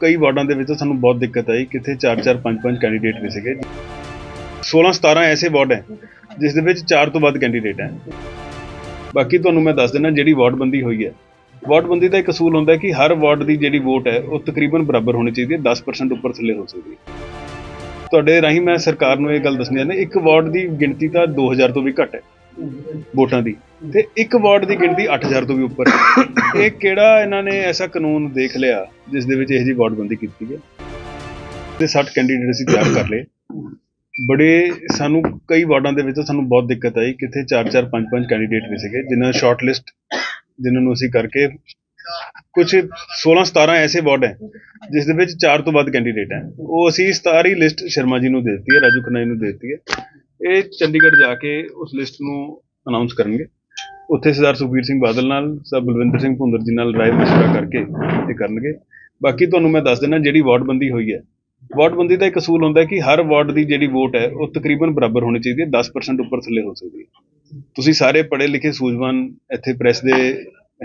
ਕਈ ਵਾਰਡਾਂ ਦੇ ਵਿੱਚ ਸਾਨੂੰ ਬਹੁਤ ਦਿੱਕਤ ਆਈ, ਕਿੱਥੇ 4-4 5-5 ਕੈਂਡੀਡੇਟ ਵੀ ਸੀਗੇ। 16-17 ਐਸੇ ਵਾਰਡ ਹੈ, ਜਿਸ ਦੇ ਵਿੱਚ 4 ਤੋਂ ਵੱਧ ਕੈਂਡੀਡੇਟ ਹੈ। ਬਾਕੀ ਤੁਹਾਨੂੰ ਮੈਂ ਦੱਸ ਦਿੰਦਾ ਜਿਹੜੀ ਵਾਰਡ ਬੰਦੀ ਹੋਈ ਹੈ। ਵਾਰਡ ਬੰਦੀ ਦਾ ਇੱਕ ਅਸੂਲ ਹੁੰਦਾ ਕਿ ਹਰ ਵਾਰਡ ਦੀ ਜਿਹੜੀ ਵੋਟ ਹੈ, ਉਹ ਤਕਰੀਬਨ ਬਰਾਬਰ ਹੋਣੀ ਚਾਹੀਦੀ ਹੈ 10% ਉੱਪਰ ਥੱਲੇ ਹੋ ਸਕਦੀ ਹੈ। ਤੁਹਾਡੇ ਰਾਹੀਂ ਮੈਂ ਸਰਕਾਰ ਨੂੰ ਇਹ ਗੱਲ ਦੱਸਣੀ ਚਾਹੁੰਦਾ, ਇੱਕ ਵਾਰਡ ਦੀ ਗਿਣਤੀ ਤਾਂ 2000 ਤੋਂ ਵੀ ਘੱਟ ਹੈ ਵੋਟਾਂ ਦੀ, ਤੇ ਇੱਕ ਵਾਰਡ ਦੀ ਗਿਣਤੀ 8000 ਤੋਂ ਵੀ ਉੱਪਰ ਹੈ। ਇਹ ਕਿਹੜਾ ਇਹਨਾਂ ਨੇ ਐਸਾ ਕਾਨੂੰਨ ਦੇਖ ਲਿਆ ਜਿਸ ਦੇ ਵਿੱਚ ਇਹ ਜੀ ਵਾਰਡਬੰਦੀ ਕੀਤੀ ਹੈ ਤੇ 60 ਕੈਂਡੀਡੇਟ ਅਸੀਂ ਤਿਆਰ ਕਰ ਲਏ। ਬੜੇ ਸਾਨੂੰ ਕਈ ਵਾਰਡਾਂ ਦੇ ਵਿੱਚ ਸਾਨੂੰ ਬਹੁਤ ਦਿੱਕਤ ਆਈ। ਕਿੱਥੇ 4-4 5-5 ਕੈਂਡੀਡੇਟ ਵੀ ਸੀਗੇ, ਜਿਨ੍ਹਾਂ ਸ਼ਾਰਟ ਲਿਸਟ ਜਿਨ੍ਹਾਂ ਨੂੰ ਅਸੀਂ ਕਰਕੇ ਕੁਝ 16-17 ਐਸੇ ਵਾਰਡ ਹੈ, ਜਿਸ ਦੇ ਵਿੱਚ 4 ਤੋਂ ਵੱਧ ਕੈਂਡੀਡੇਟ ਹੈ। ਉਹ ਅਸੀਂ ਸਾਰੀ ਲਿਸਟ ਸ਼ਰਮਾ ਜੀ ਨੂੰ ਦੇ ਦਿੱਤੀ ਹੈ, ਰਾਜੂ ਖੰਨਾ ਜੀ ਨੂੰ ਦੇ ਦਿੱਤੀ ਹੈ। ਇਹ ਚੰਡੀਗੜ੍ਹ ਜਾ ਕੇ ਉਸ ਲਿਸਟ ਨੂੰ ਅਨਾਉਂਸ ਕਰਨਗੇ। ਉੱਥੇ ਸਰਦਾਰ ਸੁਖਬੀਰ ਸਿੰਘ ਬਾਦਲ ਨਾਲ, ਸਰ ਬਲਵਿੰਦਰ ਸਿੰਘ ਭੁੰਦਰ ਜੀ ਨਾਲ ਰਾਏ ਮਸ਼ਵਰਾ ਕਰਕੇ ਇਹ ਕਰਨਗੇ। ਬਾਕੀ ਤੁਹਾਨੂੰ ਮੈਂ ਦੱਸ ਦਿੰਦਾ ਜਿਹੜੀ ਵਾਰਡ ਬੰਦੀ ਹੋਈ ਹੈ। ਵਾਰਡ ਬੰਦੀ ਦਾ ਇੱਕ ਅਸੂਲ ਹੁੰਦਾ ਕਿ ਹਰ ਵਾਰਡ ਦੀ ਜਿਹੜੀ ਵੋਟ ਹੈ, ਉਹ ਤਕਰੀਬਨ ਬਰਾਬਰ ਹੋਣੀ ਚਾਹੀਦੀ ਹੈ 10% ਉੱਪਰ ਥੱਲੇ ਹੋ ਸਕਦੀ ਹੈ। ਤੁਸੀਂ ਸਾਰੇ ਪੜ੍ਹੇ ਲਿਖੇ ਸੂਝਵਾਨ ਇੱਥੇ ਪ੍ਰੈਸ ਦੇ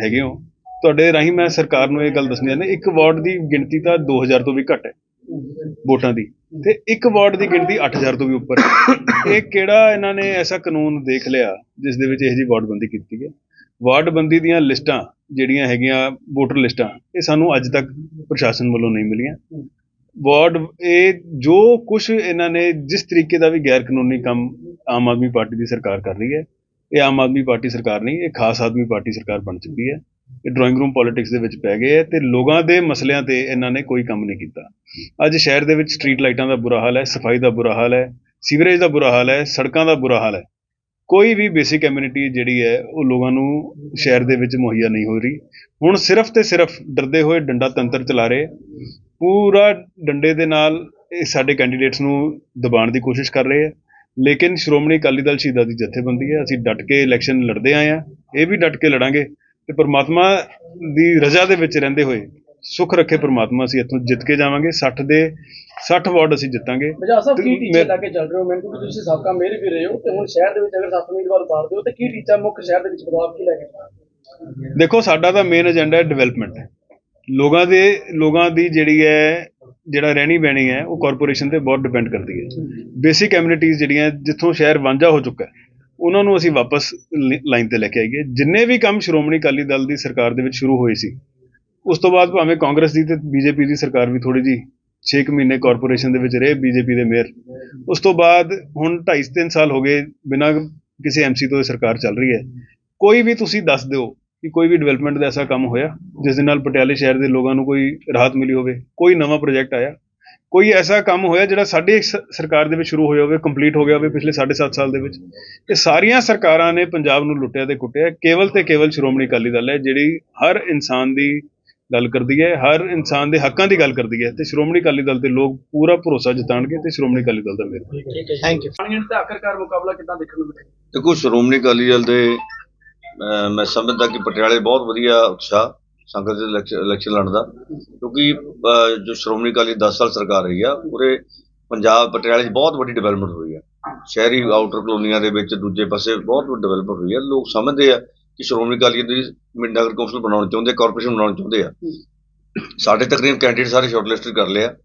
ਹੈਗੇ ਹੋ। ਤੁਹਾਡੇ ਰਾਹੀਂ ਮੈਂ ਸਰਕਾਰ ਨੂੰ ਇਹ ਗੱਲ ਦੱਸਣੀ ਚਾਹੁੰਦਾ, ਇੱਕ ਵਾਰਡ ਦੀ ਗਿਣਤੀ ਤਾਂ 2000 ਤੋਂ ਵੀ ਘੱਟ ਹੈ ਵੋਟਾਂ ਦੀ। ਤੇ ਇੱਕ ਵਾਰਡ ਦੀ ਗਿਣਤੀ 8000 ਤੋਂ ਵੀ ਉੱਪਰ ਹੈ। ਇਹ ਕਿਹੜਾ ਇਹਨਾਂ ਨੇ ਐਸਾ ਕਾਨੂੰਨ ਦੇਖ ਲਿਆ ਜਿਸ ਦੇ ਵਿੱਚ ਇਹ ਜੀ ਵਾਰਡਬੰਦੀ ਕੀਤੀ ਹੈ? ਵਾਰਡਬੰਦੀ ਦੀਆਂ ਲਿਸਟਾਂ ਜਿਹੜੀਆਂ ਹੈਗੀਆਂ, ਵੋਟਰ ਲਿਸਟਾਂ, ਇਹ ਸਾਨੂੰ ਅੱਜ ਤੱਕ ਪ੍ਰਸ਼ਾਸਨ ਵੱਲੋਂ ਨਹੀਂ ਮਿਲੀਆਂ। ਵਾਰਡ, ਇਹ ਜੋ ਕੁਝ ਇਹਨਾਂ ਨੇ ਜਿਸ ਤਰੀਕੇ ਦਾ ਵੀ ਗੈਰ ਕਾਨੂੰਨੀ ਕੰਮ ਆਮ ਆਦਮੀ ਪਾਰਟੀ ਦੀ ਸਰਕਾਰ ਕਰ ਰਹੀ ਹੈ, ਇਹ ਆਮ ਆਦਮੀ ਪਾਰਟੀ ਸਰਕਾਰ ਨਹੀਂ, ਇਹ ਖਾਸ ਆਦਮੀ ਪਾਰਟੀ ਸਰਕਾਰ ਬਣ ਚੁੱਕੀ ਹੈ। ਡਰਾਇੰਗ ਰੂਮ ਪੋਲਿਟਿਕਸ ਦੇ ਵਿੱਚ ਪੈ ਗਏ ਹੈ ਤੇ ਲੋਕਾਂ ਦੇ ਮਸਲਿਆਂ ਤੇ ਇਹਨਾਂ ਨੇ ਕੋਈ ਕੰਮ ਨਹੀਂ ਕੀਤਾ। ਅੱਜ ਸ਼ਹਿਰ ਦੇ ਵਿੱਚ ਸਟਰੀਟ ਲਾਈਟਾਂ ਦਾ ਬੁਰਾ ਹਾਲ ਹੈ, ਸਫ਼ਾਈ ਦਾ ਬੁਰਾ ਹਾਲ ਹੈ ਸੀਵਰੇਜ ਦਾ ਬੁਰਾ ਹਾਲ ਹੈ, ਸੜਕਾਂ ਦਾ ਬੁਰਾ ਹਾਲ ਹੈ। ਕੋਈ ਵੀ ਬੇਸਿਕ ਕਮਿਊਨਿਟੀ ਜਿਹੜੀ ਹੈ, ਉਹ ਲੋਕਾਂ ਨੂੰ ਸ਼ਹਿਰ ਦੇ ਵਿੱਚ ਮੁਹੱਈਆ ਨਹੀਂ ਹੋ ਰਹੀ। ਹੁਣ ਸਿਰਫ ਤੇ ਸਿਰਫ ਡਰਦੇ ਹੋਏ ਡੰਡਾ ਤੰਤਰ ਚਲਾ ਰਹੇ, ਪੂਰਾ ਡੰਡੇ ਦੇ ਨਾਲ ਇਹ ਸਾਡੇ ਕੈਂਡੀਡੇਟਸ ਨੂੰ ਦਬਾਉਣ ਦੀ ਕੋਸ਼ਿਸ਼ ਕਰ ਰਹੇ ਹੈ। ਲੇਕਿਨ ਸ਼੍ਰੋਮਣੀ ਅਕਾਲੀ ਦਲ ਸ਼ਹੀਦਾਂ ਦੀ ਜਥੇਬੰਦੀ ਹੈ, ਅਸੀਂ ਡਟ ਕੇ ਇਲੈਕਸ਼ਨ ਲੜਦੇ ਆਏ ਆ ਇਹ ਵੀ ਡਟ ਕੇ ਲੜਾਂਗੇ। ਤੇ ਪ੍ਰਮਾਤਮਾ ਦੀ ਰਜ਼ਾ ਦੇ ਵਿੱਚ ਰਹਿੰਦੇ ਹੋਏ ਸੁਖ ਰੱਖੇ ਪ੍ਰਮਾਤਮਾ ਅਸੀਂ ਇੱਥੋਂ ਜਿੱਤ ਕੇ ਜਾਵਾਂਗੇ 60 ਦੇ 60 ਵਾਰਡ ਅਸੀਂ ਜਿੱਤਾਂਗੇ। ਬਜਾ ਸਾਹਿਬ ਕੀ ਤੇ ਟੀਚੇ ਮੈਂ- ਲਾ ਕੇ ਚੱਲ ਰਹੇ ਹੋ? ਮੈਨੂੰ ਕਿਉਂਕਿ ਤੁਸੀਂ ਸਾਬਕਾ ਮੇਅਰ ਵੀ ਰਹੇ ਹੋ ਤੇ ਹੁਣ ਸ਼ਹਿਰ ਦੇ ਵਿੱਚ ਅਗਰ ਸੱਤ ਉਮੀਦਵਾਰ ਉਤਾਰਦੇ ਹੋ ਤੇ ਕੀ ਟੀਚਾ ਮੁੱਖ ਸ਼ਹਿਰ ਦੇ ਵਿੱਚ ਬਦਲਾਅ ਕੀ ਲੈ ਕੇ ਦੇਖੋ ਸਾਡਾ ਤਾਂ ਮੇਨ ਏਜੰਡਾ ਹੈ ਡਿਵੈਲਪਮੈਂਟ ਲੋਕਾਂ ਦੇ ਲੋਕਾਂ ਦੀ ਜਿਹੜੀ ਹੈ ਜਿਹੜਾ ਰਹਿਣੀ ਬਹਿਣੀ ਹੈ ਉਹ ਕਾਰਪੋਰੇਸ਼ਨ ਤੇ ਬਹੁਤ ਡਿਪੈਂਡ ਕਰਦੀ ਹੈ। ਬੇਸਿਕ ਕਮਿਊਨਿਟੀਜ਼ ਜਿਹੜੀਆਂ ਜਿੱਥੋਂ ਸ਼ਹਿਰ ਵਾਂਝਾ ਹੋ ਚੁੱਕਾ ਹੈ ਉਹਨਾਂ ਨੂੰ ਅਸੀਂ ਵਾਪਸ ਲਾਈਨ ਤੇ ਲੈ ਕੇ ਆਈਏ। ਜਿੰਨੇ ਵੀ ਕੰਮ ਸ਼੍ਰੋਮਣੀ ਅਕਾਲੀ ਦਲ ਦੀ ਸਰਕਾਰ ਦੇ ਵਿੱਚ ਸ਼ੁਰੂ ਹੋਏ ਸੀ, ਉਸ ਤੋਂ ਬਾਅਦ ਭਾਵੇਂ ਕਾਂਗਰਸ ਦੀ ਤੇ ਬੀਜੇਪੀ ਦੀ ਸਰਕਾਰ ਵੀ ਥੋੜੀ ਜੀ 6 ਮਹੀਨੇ ਕਾਰਪੋਰੇਸ਼ਨ ਦੇ ਵਿੱਚ ਰਹੇ ਬੀਜੇਪੀ ਦੇ ਮੇਅਰ। ਉਸ ਤੋਂ ਬਾਅਦ ਹੁਣ 2.5 3 ਸਾਲ ਹੋ ਗਏ ਬਿਨਾਂ ਕਿਸੇ ਐਮਸੀ ਤੋਂ ਇਹ ਸਰਕਾਰ ਚੱਲ ਰਹੀ ਹੈ। ਕੋਈ ਵੀ ਤੁਸੀਂ ਦੱਸ ਦਿਓ ਕਿ ਕੋਈ ਵੀ ਡਿਵੈਲਪਮੈਂਟ ਦਾ ਐਸਾ ਕੰਮ ਹੋਇਆ, ਜਿਸ ਦੇ ਨਾਲ ਪਟਿਆਲੇ ਸ਼ਹਿਰ ਦੇ ਲੋਕਾਂ ਨੂੰ ਕੋਈ ਰਾਹਤ ਮਿਲੀ ਹੋਵੇ, ਕੋਈ ਨਵਾਂ ਪ੍ਰੋਜੈਕਟ ਆਇਆ ਕੋਈ ਐਸਾ ਕੰਮ ਹੋਇਆ ਜਿਹੜਾ ਸਾਡੀ ਸ- ਸਰਕਾਰ ਦੇ ਵਿੱਚ ਸ਼ੁਰੂ ਹੋਇਆ ਹੋਵੇ ਕੰਪਲੀਟ ਹੋ ਗਿਆ ਹੋਵੇ ਪਿਛਲੇ 7.5 ਸਾਲ ਦੇ ਵਿੱਚ? ਇਹ ਸਾਰੀਆਂ ਸਰਕਾਰਾਂ ਨੇ ਪੰਜਾਬ ਨੂੰ ਲੁੱਟਿਆ ਤੇ ਕੁੱਟਿਆ ਕੇਵਲ ਤੇ ਕੇਵਲ ਸ਼੍ਰੋਮਣੀ ਅਕਾਲੀ ਦਲ ਹੈ ਜਿਹੜੀ ਹਰ ਇਨਸਾਨ ਦੀ ਗੱਲ ਕਰਦੀ ਹੈ ਹਰ ਇਨਸਾਨ ਦੇ ਹੱਕਾਂ ਦੀ ਗੱਲ ਕਰਦੀ ਹੈ ਤੇ ਸ਼੍ਰੋਮਣੀ ਅਕਾਲੀ ਦਲ ਤੇ ਲੋਕ ਪੂਰਾ ਭਰੋਸਾ ਜਤਾਉਣਗੇ ਤੇ ਸ਼੍ਰੋਮਣੀ ਅਕਾਲੀ ਦਲ ਦਾ ਮੇਰ ਠੀਕ ਹੈ ਥੈਂਕ ਯੂ ਤੇ ਆਖਰਕਾਰ ਮੁਕਾਬਲਾ ਕਿੱਦਾਂ ਦੇਖਣ ਨੂੰ ਮਿਲੇਗਾ ਦੇਖੋ ਸ਼੍ਰੋਮਣੀ ਅਕਾਲੀ ਦਲ ਦੇ ਅਹ ਮੈਂ ਸਮਝਦਾ ਕਿ ਪਟਿਆਲੇ ਬਹੁਤ ਵਧੀਆ ਉਤਸ਼ਾਹ ਸੰਗਤ ਦੇ ਇਲੈਕਸ਼- ਇਲੈਕਸ਼ਨ ਲੜਨ ਦਾ। ਕਿਉਂਕਿ ਜੋ ਸ਼੍ਰੋਮਣੀ ਅਕਾਲੀ 10 ਸਾਲ ਸਰਕਾਰ ਰਹੀ ਆ, ਪੂਰੇ ਪੰਜਾਬ, ਪਟਿਆਲੇ 'ਚ ਬਹੁਤ ਵੱਡੀ ਡਿਵੈਲਪਮੈਂਟ ਹੋਈ ਆ। ਸ਼ਹਿਰੀ ਆਊਟਰ ਕਲੋਨੀਆਂ ਦੇ ਵਿੱਚ ਦੂਜੇ ਪਾਸੇ ਬਹੁਤ ਵੱਡੀ ਡਿਵੈਲਪਮੈਂਟ ਹੋਈ ਆ। ਲੋਕ ਸਮਝਦੇ ਆ ਕਿ ਸ਼੍ਰੋਮਣੀ ਅਕਾਲੀ ਦਲ ਦੀ ਨਗਰ ਕੌਂਸਲ ਬਣਾਉਣਾ ਚਾਹੁੰਦੇ ਕਾਰਪੋਰੇਸ਼ਨ ਬਣਾਉਣਾ ਚਾਹੁੰਦੇ ਆ। ਸਾਡੇ ਤਕਰੀਬਨ ਕੈਂਡੀਡੇਟ ਸਾਰੇ ਸ਼ਾਰਟਲਿਸਟਡ ਕਰ ਲਿਆ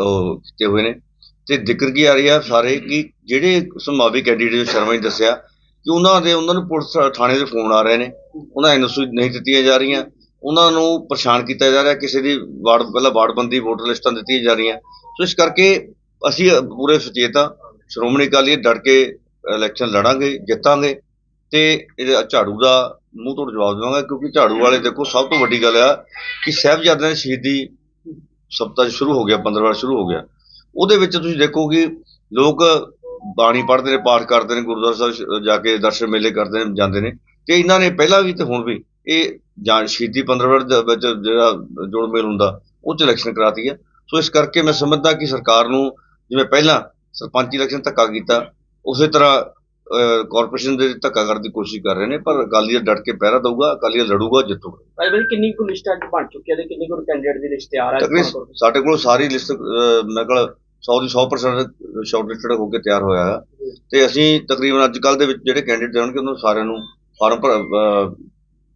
ਉਹ ਕੀਤੇ ਹੋਏ ਨੇ। ਤੇ ਜ਼ਿਕਰ ਕੀ ਆ ਰਹੀ ਆ ਸਾਰੇ ਕਿ ਜਿਹੜੇ ਸੰਭਾਵੀ ਕੈਂਡੀਡੇਟ ਜੋ ਸ਼ਰਮਾ ਜੀ ਦੱਸਿਆ, ਕਿ ਉਹਨਾਂ ਦੇ ਉਹਨਾਂ ਨੂੰ ਪੁਲਿਸ ਥਾਣੇ ਦੇ ਫੋਨ ਆ ਰਹੇ ਨੇ। ਉਹਨਾਂ ਐਨਓਸੀ ਨਹੀਂ ਦਿੱਤੀਆਂ ਜਾ ਰਹੀਆਂ। ਉਹਨਾਂ ਨੂੰ ਪਰੇਸ਼ਾਨ ਕੀਤਾ ਜਾ ਰਿਹਾ, ਕਿਸੇ ਦੀ ਵਾਰਡ, ਪਹਿਲਾਂ ਵਾਰਡਬੰਦੀ ਵੋਟਰ ਲਿਸਟਾਂ ਦਿੱਤੀਆਂ ਜਾ ਰਹੀਆਂ। ਸੋ ਇਸ ਕਰਕੇ ਅਸੀਂ ਪੂਰੇ ਸੁਚੇਤ ਹਾਂ। ਸ਼੍ਰੋਮਣੀ ਅਕਾਲੀ ਦਲ ਡਟ ਕੇ ਇਲੈਕਸ਼ਨ ਲੜਾਂਗੇ, ਜਿੱਤਾਂਗੇ ਤੇ ਇਹਦਾ ਝਾੜੂ ਦਾ ਮੂੰਹ ਤੋੜ ਜਵਾਬ ਦੇਵਾਂਗਾ, ਕਿਉਂਕਿ ਝਾੜੂ ਵਾਲੇ ਦੇਖੋ, ਸਭ ਤੋਂ ਵੱਡੀ ਗੱਲ ਆ ਕਿ ਸਾਹਿਬਜ਼ਾਦਿਆਂ ਦੀ ਸ਼ਹੀਦੀ ਸਪਤਾਹ ਸ਼ੁਰੂ ਹੋ ਗਿਆ 15 ਵਾਰ ਸ਼ੁਰੂ ਹੋ ਗਿਆ। ਉਹਦੇ ਵਿੱਚ ਤੁਸੀਂ ਦੇਖੋ ਕਿ ਲੋਕ ਬਾਣੀ ਪੜ੍ਹਦੇ ਨੇ, ਪਾਠ ਕਰਦੇ ਨੇ, ਗੁਰਦੁਆਰਾ ਸਾਹਿਬ ਜਾ ਕੇ ਦਰਸ਼ਨ ਮੇਲੇ ਕਰਦੇ ਨੇ, ਜਾਂਦੇ ਨੇ। ਤੇ ਇਹਨਾਂ ਨੇ ਪਹਿਲਾਂ ਵੀ ਤੇ ਹੁਣ ਵੀ ਇਹ ਜਾਨ ਸ਼ਹੀਦੀ 15 ਵਾਰ ਦੇ ਵਿੱਚ ਜਿਹੜਾ ਜੋੜ ਮੇਲ ਹੁੰਦਾ ਉਹ ਚ ਇਲੈਕਸ਼ਨ ਕਰਾਤੀ ਹੈ। ਸੋ ਇਸ ਕਰਕੇ ਮੈਂ ਸਮਝਦਾ ਕਿ ਸਰਕਾਰ ਨੂੰ ਜਿਵੇਂ ਪਹਿਲਾਂ ਸਰਪੰਚੀ ਇਲੈਕਸ਼ਨ ਧੱਕਾ ਕੀਤਾ ਉਸੇ ਤਰ੍ਹਾਂ ਕਾਰਪੋਰੇਸ਼ਨ ਦੇ ਧੱਕਾ ਕਰਨ ਦੀ ਕੋਸ਼ਿਸ਼ ਕਰ ਰਹੇ ਨੇ ਪਰ ਅਕਾਲੀ ਡਟ ਕੇ ਪਹਿਰਾ ਦਊਗਾ ਅਕਾਲੀ ਲੜੂਗਾ ਜਿੱਤੂਗਾ। ਭਾਈ ਕਿੰਨੀ ਕੁ ਲਿਸਟ ਅੱਜ ਬਣ ਚੁੱਕੀ ਹੈ ਤੇ ਕਿੰਨੀ ਕੁ ਕੈਂਡੀਡੇਟ ਦੀ ਲਿਸਟ ਤਿਆਰ ਹੈ ਸਾਡੇ ਕੋਲ ਸਾਰੀ ਲਿਸਟ ਮੇਰੇ ਕੋਲ 100 ਦੀ 100% ਸ਼ਾਰਟਲਿਸਟਡ ਹੋ ਕੇ ਤਿਆਰ ਹੋਇਆ ਹੈ ਤੇ ਅਸੀਂ ਤਕਰੀਬਨ ਅੱਜ ਕੱਲ ਦੇ ਵਿੱਚ ਜਿਹੜੇ ਕੈਂਡੀਡੇਟ ਜਾਣਗੇ ਉਹਨਾਂ ਸਾਰਿਆਂ ਨੂੰ ਫਾਰਮ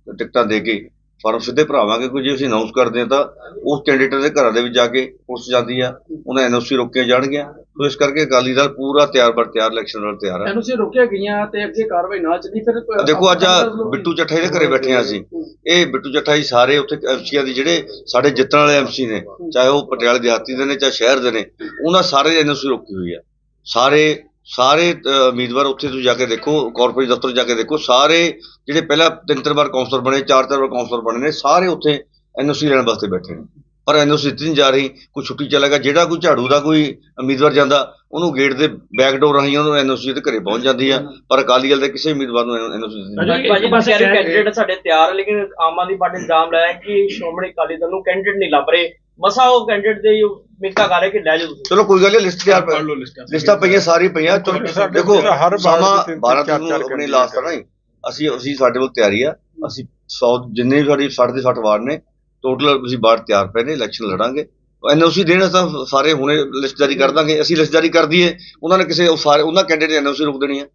ਟਿਕਟਾਂ ਦੇ ਕੇ ਫਾਰਮ ਸਿੱਧੇ ਭਰਾਵਾਂਗੇ ਕੋਈ ਜੇ ਅਸੀਂ ਅਨਾਉਂਸ ਕਰਦੇ ਹਾਂ ਤਾਂ ਉਸ ਕੈਂਡੀਡੇਟ ਦੇ ਘਰਾਂ ਦੇ ਵਿੱਚ ਜਾ ਕੇ ਪੁਲਿਸ ਜਾਂਦੀ ਆ ਉਹਨਾਂ ਐਨਓਸੀ ਰੋਕੀਆਂ ਜਾਣਗੀਆਂ। ਸੋ ਇਸ ਕਰਕੇ ਅਕਾਲੀ ਦਲ ਪੂਰਾ ਤਿਆਰ ਬਰ ਤਿਆਰ ਇਲੈਕਸ਼ਨ ਨਾਲ ਤਿਆਰ ਆ। ਐਨਓਸੀ ਰੋਕਿਆ ਗਈਆਂ ਤੇ ਅੱਗੇ ਕਾਰਵਾਈ ਨਾ ਚੱਲੀ ਫਿਰ ਦੇਖੋ ਅੱਜ ਬਿੱਟੂ ਚੱਠਾ ਜੀ ਦੇ ਘਰੇ ਬੈਠੇ ਹਾਂ ਅਸੀਂ। ਇਹ ਬਿੱਟੂ ਚੱਠਾ ਜੀ ਸਾਰੇ ਉੱਥੇ ਐਮਸੀਆਂ ਦੇ ਜਿਹੜੇ ਸਾਡੇ ਜਿੱਤਣ ਵਾਲੇ ਐਮਸੀ ਨੇ ਚਾਹੇ ਉਹ ਪਟਿਆਲੇ ਦਿਹਾਤੀ ਦੇ ਨੇ ਚਾਹੇ ਸ਼ਹਿਰ ਦੇ ਨੇ ਉਹਨਾਂ ਸਾਰੇ ਐਨਓਸੀ ਰੋਕੀ ਹੋਈ ਆ। ਸਾਰੇ ਸਾਰੇ ਉਮੀਦਵਾਰ ਉੱਥੇ ਤੁਸੀਂ ਜਾ ਕੇ ਦੇਖੋ ਕਾਰਪੋਰੇਟ ਦਫ਼ਤਰ ਜਾ ਕੇ ਦੇਖੋ ਸਾਰੇ ਜਿਹੜੇ ਪਹਿਲਾਂ ਤਿੰਨ ਤਿੰਨ ਵਾਰ ਕਾਉਂਸਲਰ ਬਣੇ ਚਾਰ ਚਾਰ ਵਾਰ ਕਾਉਂਸਲਰ ਬਣੇ ਨੇ ਸਾਰੇ ਉੱਥੇ ਐਨਓਸੀ ਲੈਣ ਵਾਸਤੇ ਬੈਠੇ ਨੇ। ਪਰ ਐਨਓਸੀ ਦਿੱਤੀ ਨਹੀਂ ਜਾ ਰਹੀ ਕੋਈ ਛੁੱਟੀ ਚਲਾ ਗਿਆ ਜਿਹੜਾ ਕੋਈ ਝਾੜੂ ਦਾ ਕੋਈ ਉਮੀਦਵਾਰ ਜਾਂਦਾ ਉਹਨੂੰ ਗੇਟ ਦੇ ਬੈਕ ਡੋਰ ਰਾਹੀਂ ਉਹਨੂੰ ਐਨਓਸੀ ਦੇ ਘਰੇ ਪਹੁੰਚ ਜਾਂਦੀ ਆ ਪਰ ਅਕਾਲੀ ਦਲ ਦੇ ਕਿਸੇ ਉਮੀਦਵਾਰ ਨੂੰ ਐਨਓਸੀ ਦਿੱਤੀ ਨਹੀਂ। ਭਾਜੀ ਯਾਰ ਕੈਂਡੀਡੇਟ ਸਾਡੇ ਤਿਆਰ ਹੈ ਲੇਕਿਨ ਆਮ ਆਦਮੀ ਪਾਰਟੀ ਨੇ ਇਲਜ਼ਾਮ ਲਾਇਆ ਕਿ ਸ਼੍ਰੋਮਣੀ ਅਕਾਲੀ ਦਲ ਨੂੰ ਕੈਂਡੀਡੇਟ ਨਹੀਂ ਲੱਭ ਰਹੇ। ਮਸਾ ਉਹ ਕੈਂਡੀਡੇਟ ਦੇ ਮਿੰਤਾ ਕਰ ਰਹੇ ਕਿ ਲੈ ਜਾਓ ਤੁਸੀਂ। ਚਲੋ ਕੋਈ ਗੱਲ ਨਹੀਂ ਲਿਸਟ ਤਿਆਰ ਪੜ੍ਹ ਲਓ ਲਿਸਟਾਂ। ਲਿਸਟਾਂ ਪਈਆਂ ਸਾਰੀ ਪਈਆਂ। ਚਲੋ ਸਾਡੇ ਦੇਖੋ ਹਰ ਸਮਾਂ ਦੇ ਤਿੰਨ- 12 ਚਾਰ- ਤਰੀਕ ਚਾਰ ਨੂੰ ਆਪਣੀ ਲਾਸਟ ਹੈ ਨਾ। ਅਸੀਂ ਅਸੀਂ ਸਾਡੇ ਕੋਲ ਤਿਆਰੀ ਆ। ਅਸੀਂ 100 ਜਿੰਨੇ ਵੀ ਸਾਡੀ 60 ਦੇ 60 ਵਾਰਡ ਨੇ ਟੋਟਲ ਅਸੀਂ ਵਾਰਡ ਤਿਆਰ ਪਏ ਨੇ ਇਲੈਕਸ਼ਨ ਲੜਾਂਗੇ। ਐਨਓਸੀ ਦੇਣ ਤਾਂ ਸਾਰੇ ਹੁਣੇ ਲਿਸਟ ਜਾਰੀ ਕਰ ਦਾਂਗੇ। ਅਸੀਂ ਲਿਸਟ ਜਾਰੀ ਕਰ ਦਈਏ। ਉਹਨਾਂ ਨੇ ਕਿਸੇ ਉਹ ਸਾਰੇ ਉਹਨਾਂ ਕੈਂਡੀਡੇਟ ਐਨਓਸੀ ਰੋਕ ਦੇਣੀ ਆ।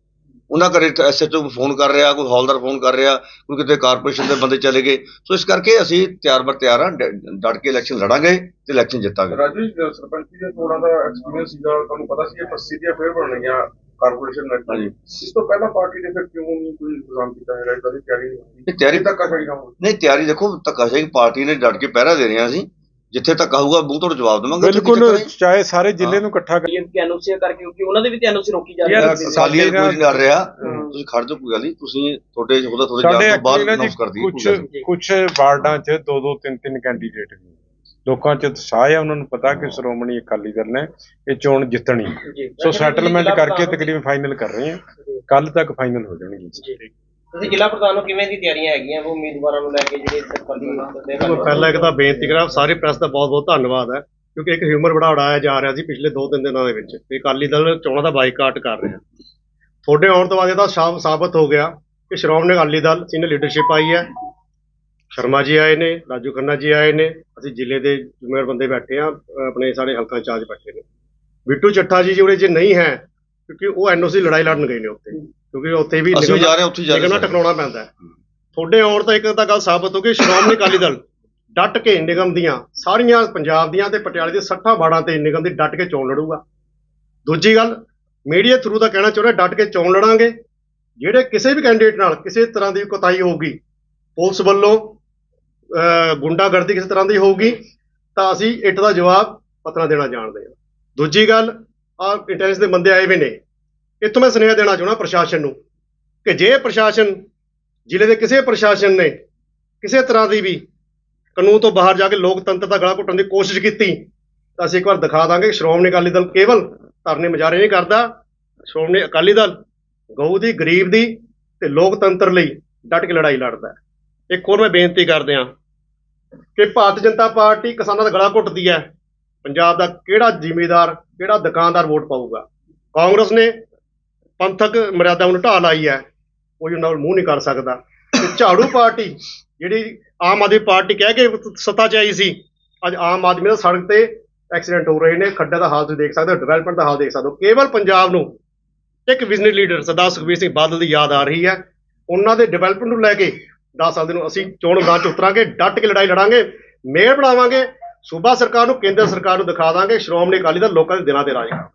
ਉਹਨਾਂ ਘਰੇ ਐਸਐਚਓ ਫੋਨ ਕਰ ਰਿਹਾ ਕੋਈ ਹੌਲਦਾਰ ਫੋਨ ਕਰ ਰਿਹਾ ਕੋਈ ਕਿਤੇ ਕਾਰਪੋਰੇਸ਼ਨ ਦੇ ਬੰਦੇ ਚਲੇ ਗਏ। ਸੋ ਇਸ ਕਰਕੇ ਅਸੀਂ ਤਿਆਰ ਬਰ ਤਿਆਰ ਆ ਡ- ਡਟ ਕੇ ਇਲੈਕਸ਼ਨ ਲੜਾਂਗੇ ਤੇ ਇਲੈਕਸ਼ਨ ਜਿੱਤਾਂਗੇ। ਰਾਜੂ ਜੀ, ਸਰਪੰਚੀ ਦੇ ਚੋਣਾਂ ਦਾ ਐਕਸਪੀਰੀਅੰਸ ਸੀਗਾ ਤੁਹਾਨੂੰ ਪਤਾ ਸੀ ਇਹ 80 ਦੀਆਂ ਫੇਰ ਬਣਨੀਆਂ ਕਾਰਪੋਰੇਸ਼ਨ ਨੇ ਹਾਂਜੀ। ਇਸ ਤੋਂ ਪਹਿਲਾਂ ਪਾਰਟੀ ਨੇ ਫਿਰ ਕਿਉਂ ਨਹੀਂ ਕੋਈ ਇੰਤਜ਼ਾਮ ਕੀਤਾ ਹੈਗਾ? ਇਦਾਂ ਦੀ ਤਿਆਰੀ ਨਹੀਂ ਹੋਈ। ਇਹ ਤਿਆਰੀ ਚਾਹੀਦਾ ਹੋਵੇ। ਨਹੀਂ ਤਿਆਰੀ ਦੇਖੋ ਧੱਕਾਸ਼ਾਹੀ ਪਾਰਟੀ ਨੇ ਡਟ ਕੇ ਪਹਿਰਾ ਦੇ ਰਹੇ ਹਾਂ ਅਸੀਂ। ਜਿੱਥੇ ਤੱਕ ਕਹੂਗਾ ਮੂੰਹ ਤੋੜ ਜਵਾਬ ਦੇਵਾਂਗੇ ਉੱਥੇ ਬਿਲਕੁਲ ਚੱਕਰ। ਚਾਹੇ ਸਾਰੇ ਜ਼ਿਲ੍ਹੇ ਨੂੰ ਇਕੱਠਾ ਕਰ ਕਿ ਐਨਓਸੀ ਕਰਕੇ ਕਿਉਂਕਿ ਉਹਨਾਂ ਦੇ ਵੀ ਤੇ ਐਨਓਸੀ ਰੋਕੀ ਜਾ ਰਹੀ ਯਾਰ, ਹੈ ਦਲ ਕੋਈ ਨਹੀਂ ਲੜ ਰਿਹਾ। ਹਮ। ਤੁਸੀਂ ਖੜ ਜਾਓ ਕੋਈ ਗੱਲ ਨਹੀਂ। ਤੁਸੀਂ ਤੁਹਾਡੇ ਉਹਦਾ ਥੋੜੇ ਸਾਡੇ ਜਾਣ ਤੋਂ ਬਾਅਦ ਐਕਚੁਅਲੀ ਨਾ ਜੀ ਅਨਾਉਂਸ ਕਰ ਦਈਏ ਕੁਝ ਕੋਈ ਗੱਲ ਨਹੀਂ। ਕੁਝ ਵਾਰਡਾਂ 'ਚ ਦੋ ਦੋ ਤਿੰਨ ਤਿੰਨ ਕੈਂਡੀਡੇਟ ਨੇ। ਲੋਕਾਂ 'ਚ ਉਤਸ਼ਾਹ ਹੈ ਉਹਨਾਂ ਨੂੰ ਪਤਾ ਕਿ ਸ਼੍ਰੋਮਣੀ ਅਕਾਲੀ ਦਲ ਨੇ ਇਹ ਚੋਣ ਜਿੱਤਣੀ। ਜੀ। ਸੋ ਸੈਟਲਮੈਂਟ ਕਰਕੇ ਤਕਰੀਬਨ ਫਾਈਨਲ ਕਰ ਰਹੇ ਹਾਂ ਕੱਲ ਤੱਕ ਫਾਈਨਲ ਹੋ ਜਾਣਗੇ ਤੁਸੀਂ ਜ਼ਿਲ੍ਹਾ ਪ੍ਰਧਾਨ ਨੂੰ ਕਿਵੇਂ ਦੀ ਤਿਆਰੀਆਂ ਹੈਗੀਆਂ? ਉਹ ਉਮੀਦਵਾਰਾਂ ਨੂੰ ਲੈ ਕੇ ਜਿਹੜੇ ਮੈਂ ਪਹਿਲਾਂ ਇੱਕ ਤਾਂ ਬੇਨਤੀ ਕਰਾਂ ਸਾਰੇ ਪ੍ਰੈਸ ਦਾ ਬਹੁਤ ਬਹੁਤ ਧੰਨਵਾਦ ਹੈ ਕਿਉਂਕਿ ਇੱਕ ਹਿਊਮਰ ਬੜਾ ਉਡਾਇਆ ਜਾ ਰਿਹਾ ਸੀ ਪਿਛਲੇ 2-3 ਦਿਨਾਂ ਦੇ ਵਿੱਚ। ਵੀ ਅਕਾਲੀ ਦਲ ਚੋਣਾਂ ਦਾ ਬਾਈਕਾਟ ਕਰ ਰਿਹਾ। ਤੁਹਾਡੇ ਆਉਣ ਤੋਂ ਬਾਅਦ ਇਹ ਤਾਂ ਸਾਬ- ਸਾਬਤ ਹੋ ਗਿਆ ਕਿ ਸ਼੍ਰੋਮਣੀ ਅਕਾਲੀ ਦਲ ਸੀਨੀਅਰ ਲੀਡਰਸ਼ਿਪ ਆਈ ਹੈ। ਸ਼ਰਮਾ ਜੀ ਆਏ ਨੇ ਰਾਜੂ ਖੰਨਾ ਜੀ ਆਏ ਨੇ ਅਸੀਂ ਜ਼ਿਲ੍ਹੇ ਦੇ ਜ਼ਿੰਮੇਵਾਰ ਬੰਦੇ ਬੈਠੇ ਆ ਆਪਣੇ ਸਾਰੇ ਹਲਕਾ ਇੰਚਾਰਜ ਬੈਠੇ ਨੇ। ਬਿੱਟੂ ਚੱਠਾ ਜੀ ਜਿਹੜੇ ਜੇ ਨਹੀਂ ਹੈ ਕਿਉਂਕਿ ਉਹ ਐਨਓਸੀ ਲੜਾਈ ਲੜਨ ਗਏ ਨੇ ਉੱਥੇ। ਕਿਉਂਕਿ ਉੱਥੇ ਵੀ ਅਸੀਂ ਜਾ ਰਹੇ ਉੱਥੇ ਜਾ ਰਹੇ। ਟਕਰਾਉਣਾ ਪੈਂਦਾ ਤੁਹਾਡੇ ਆਉਣ ਤਾਂ ਇੱਕ ਤਾਂ ਗੱਲ ਸਾਬਤ ਹੋ ਗਈ ਸ਼੍ਰੋਮਣੀ ਅਕਾਲੀ ਦਲ ਡਟ ਕੇ ਨਿਗਮ ਦੀਆਂ ਸਾਰੀਆਂ ਪੰਜਾਬ ਦੀਆਂ ਤੇ ਪਟਿਆਲੇ ਦੀਆਂ 60 ਬਾੜਾਂ ਤੇ ਨਿਗਮ ਦੀ ਡਟ ਕੇ ਚੋਣ ਲੜੂਗਾ। ਦੂਜੀ ਗੱਲ ਮੀਡੀਆ ਥਰੂ ਦਾ ਕਹਿਣਾ ਚਾਹ ਰਿਹਾ ਡਟ ਕੇ ਚੋਣ ਲੜਾਂਗੇ। ਜਿਹੜੇ ਕਿਸੇ ਵੀ ਕੈਂਡੀਡੇਟ ਨਾਲ ਕਿਸੇ ਤਰ੍ਹਾਂ ਦੀ ਕੋਤਾਹੀ ਹੋਊਗੀ ਪੁਲਿਸ ਵੱਲੋਂ ਗੁੰਡਾਗਰਦੀ ਕਿਸੇ ਤਰ੍ਹਾਂ ਦੀ ਹੋਊਗੀ ਤਾਂ ਅਸੀਂ ਇੱਟ ਦਾ ਜਵਾਬ ਪਤਨਾ ਦੇਣਾ ਜਾਣਦੇ ਹਾਂ। ਦੂਜੀ ਗੱਲ ਆ ਇੰਟੈਲੀਜੈਂਸ ਦੇ ਬੰਦੇ ਆਏ ਵੀ ਨੇ। ਇੱਥੋਂ ਮੈਂ ਸੁਨੇਹਾ ਦੇਣਾ ਚਾਹੁੰਦਾ ਪ੍ਰਸ਼ਾਸਨ ਨੂੰ ਕਿ ਜੇ ਪ੍ਰਸ਼ਾਸਨ, ਜ਼ਿਲ੍ਹੇ ਦੇ ਕਿਸੇ ਪ੍ਰਸ਼ਾਸਨ ਨੇ ਕਿਸੇ ਤਰ੍ਹਾਂ ਦੀ ਵੀ ਕਾਨੂੰਨ ਤੋਂ ਬਾਹਰ ਜਾ ਕੇ ਲੋਕਤੰਤਰ ਦਾ ਗਲਾ ਘੁੱਟਣ ਦੀ ਕੋਸ਼ਿਸ਼ ਕੀਤੀ, ਤਾਂ ਅਸੀਂ ਇੱਕ ਵਾਰ ਦਿਖਾ ਦਾਂਗੇ ਸ਼੍ਰੋਮਣੀ ਅਕਾਲੀ ਦਲ ਕੇਵਲ ਧਰਨੇ ਮੁਜ਼ਾਹਰੇ ਨਹੀਂ ਕਰਦਾ। ਸ਼੍ਰੋਮਣੀ ਅਕਾਲੀ ਦਲ ਗਊ ਦੀ, ਗਰੀਬ ਦੀ ਤੇ ਲੋਕਤੰਤਰ ਲਈ ਡਟ ਕੇ ਲੜਾਈ ਲੜਦਾ ਹੈ। ਇੱਕ ਹੋਰ ਮੈਂ ਬੇਨਤੀ ਕਰਦੇ ਹਾਂ ਕਿ ਭਾਰਤੀ ਜਨਤਾ ਪਾਰਟੀ ਕਿਸਾਨਾਂ ਦਾ ਗਲਾ ਘੁੱਟਦੀ ਹੈ। ਪੰਜਾਬ ਦਾ ਕਿਹੜਾ ਜ਼ਿਮੀਦਾਰ, ਕਿਹੜਾ ਦੁਕਾਨਦਾਰ ਵੋਟ ਪਾਊਗਾ? ਕਾਂਗਰਸ ਨੇ ਪੰਥਕ ਮਰਿਆਦਾ ਨੂੰ ਢਾਲ ਆਈ ਹੈ, ਕੋਈ ਉਹਨਾਂ ਨੂੰ ਮੂੰਹ ਨਹੀਂ ਕਰ ਸਕਦਾ। ਤੇ ਝਾੜੂ ਪਾਰਟੀ, ਜਿਹੜੀ ਆਮ ਆਦਮੀ ਪਾਰਟੀ ਕਹਿ ਕੇ ਸੱਤਾ 'ਚ ਆਈ ਸੀ, ਅੱਜ ਆਮ ਆਦਮੀ ਦਾ ਸੜਕ ਤੇ ਐਕਸੀਡੈਂਟ ਹੋ ਰਹੇ ਨੇ, ਖੱਡਾਂ ਦਾ ਹਾਲ ਤੁਸੀਂ ਦੇਖ ਸਕਦੇ ਹੋ ਡਿਵੈਲਪਮੈਂਟ ਦਾ ਹਾਲ ਦੇਖ ਸਕਦੇ ਹੋ। ਕੇਵਲ ਪੰਜਾਬ ਨੂੰ ਇੱਕ ਵਿਜ਼ਨਰੀ ਲੀਡਰ ਸਰਦਾਰ ਸੁਖਬੀਰ ਸਿੰਘ ਬਾਦਲ ਦੀ ਯਾਦ ਆ ਰਹੀ ਹੈ। ਉਹਨਾਂ ਦੇ ਡਿਵੈਲਪਮੈਂਟ ਨੂੰ ਲੈ ਕੇ 10 ਸਾਲ ਦੇ ਨੂੰ ਅਸੀਂ ਚੋਣ ਮੈਦਾਨ 'ਚ ਉਤਰਾਂਗੇ, ਡਟ ਕੇ ਲੜਾਈ ਲੜਾਂਗੇ, ਮੇਅਰ ਬਣਾਵਾਂਗੇ, ਸੂਬਾ ਸਰਕਾਰ ਨੂੰ, ਕੇਂਦਰ ਸਰਕਾਰ ਨੂੰ ਦਿਖਾ ਦਾਂਗੇ। ਸ਼੍ਰੋਮਣੀ ਅਕਾਲੀ ਦਲ ਲੋਕਾਂ ਦੇ ਦਿਲਾਂ ਤੇ ਰਾਜ ਕਰਦਾ